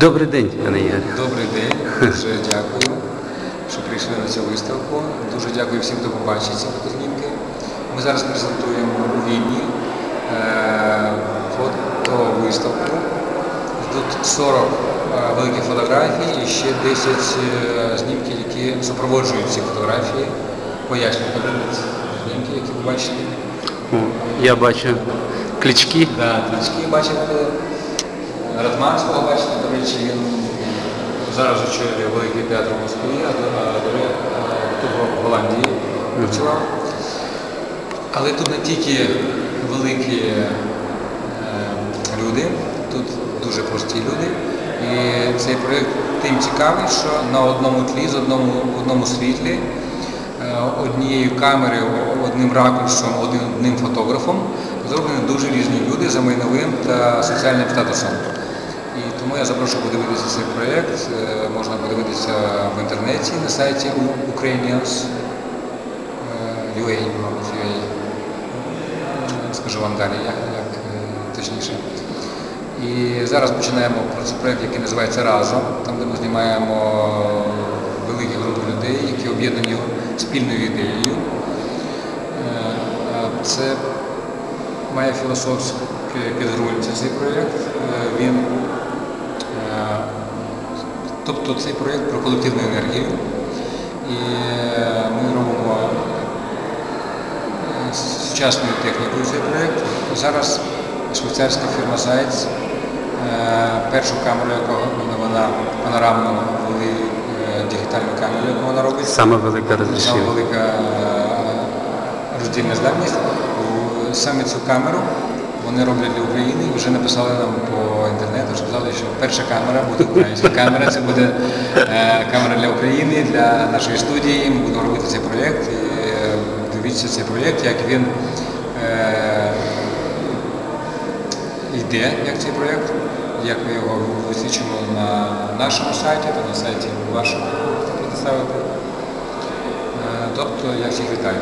Добрий день, пане Ігор. Добрий день, дуже дякую, що прийшли на цю виставку. Дуже дякую всім, хто побачить ці фотознімки. Ми зараз презентуємо у Відні е, фотовиставку. Тут 40 е, великих фотографій і ще 10 е, знімків, які супроводжують ці фотографії. Пояснюю, знімки, які ви бачите. Я бачу клички. Да, Трицький бачите, Ратманського бачите, до речі, він зараз очолює великий театр в Москві, а тут в Голландії працював. Але тут не тільки великі е, люди, тут дуже прості люди. І цей проєкт тим цікавий, що на одному тлі, в одному світлі, е, однією камерою, одним ракурсом, одним фотографом зроблені дуже різні люди за майновим та соціальним статусом. І тому я запрошую подивитися цей проєкт. Е, Можна подивитися в інтернеті на сайті Ukrainians е, мабуть. Е, Скажу вам далі, як, як точніше. І зараз починаємо про проєкт, який називається Разом, там де ми знімаємо великі групи людей, які об'єднані спільною ідеєю. Це має філософське підґрунтя цей проєкт. Він, тобто цей проєкт про колективну енергію. І е, ми робимо е, сучасною технікою цей проєкт. Зараз швейцарська фірма Зайц, е, першу камеру, яку вона, ввели е, дигітальну камеру, яку вона робить. Саме велика Саме розрішення. велика роздільна здатність. Саме цю камеру вони роблять для України і вже написали нам по інтернету, сказали, що перша камера буде українська камера, це буде е, камера для України, для нашої студії. Ми будемо робити цей проєкт. Е, дивіться цей проєкт, як він е, йде, як цей проєкт, як ми його висвічимо на нашому сайті та на сайті вашого представити. Тобто я всіх вітаю.